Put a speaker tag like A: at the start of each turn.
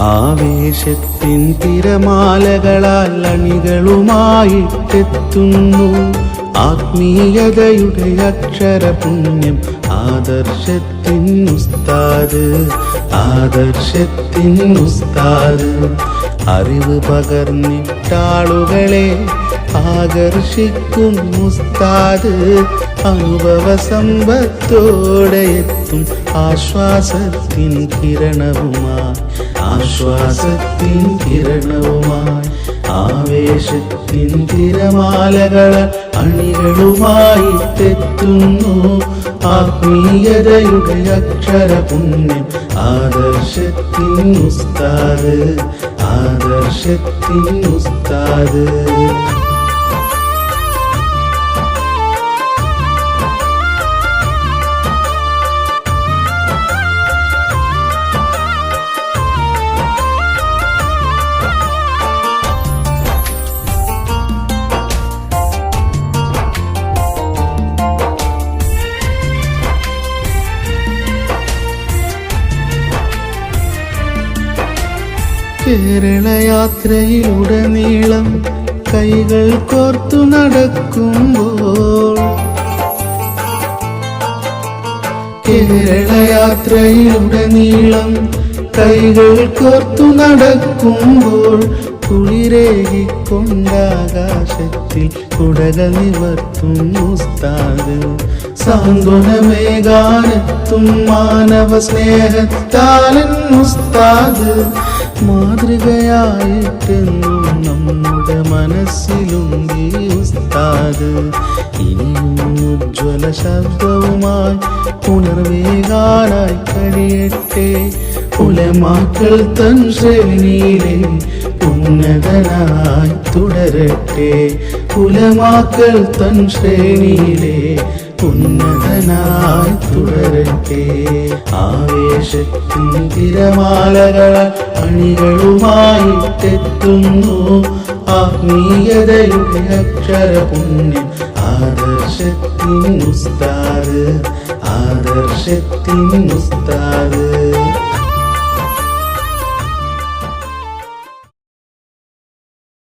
A: ആവേശത്തിൻ തിരമാലകളാൽ അണികളുമായിട്ടെത്തുന്നു. ആത്മീയതയുടെ അക്ഷര പുണ്യം ആദർശത്തിൻ ഉസ്താദ് ആദർശത്തിൻ ഉസ്താദ്. അറിവ് പകർന്നിട്ടാളുകളെ ആകർഷിക്കും മുസ്താദ് അനുഭവ സമ്പത്തോടെ എത്തും ആശ്വാസത്തിൻ കിരണവുമായി ആശ്വാസത്തിൻ കിരണവുമായി ആവേശത്തിൻ തിരമാലകൾ അണികളുമായി തെത്തുന്നു ആത്മീയതയുടെ അക്ഷര പുണ്യം ആദർശത്തിൻ ഉസ്താദ് ആദർശത്തിൻ ഉസ്താദ്. കേരള യാത്രയിലുടനീളം കൈകൾ കോർത്തു നടക്കുമ്പോൾ കേരള യാത്രയിലുടനീളം കൈകൾ കോർത്തു നടക്കുമ്പോൾ കുളിരേകിക്കൊണ്ടാകാശത്തിൽ കുടക നിവർത്തും ഉസ്താദ്. സാന്ത്വനമേകാനെത്തും മാനവ സ്നേഹത്താലൻ ഉസ്താദ് മാതൃകയായിട്ടെന്നും നമ്മുടെ മനസ്സിലുങ്കി ഉസ്താദ്. ഇനിയും ഉജ്ജ്വല ശബ്ദവുമായി പുനർവേകാനായി കഴിയട്ടെ. ഉലമാക്കൾ തൻ ശ്രേണിയിലെ ഉന്നതനായി തുടരട്ടെ. ഉലമാക്കൾ തൻ ശ്രേണിയിലെ ഉന്നതനായി തുടരട്ടെ ആവേശത്തിൻ തിരമാലകൾ അണികളുമായിട്ടെത്തുന്നു ആത്മീയതയുടെ അക്ഷര പുണ്യം ആദർശത്തിൻ മുസ്താദ് ആദർശത്തിൻ ഉസ്താദ്.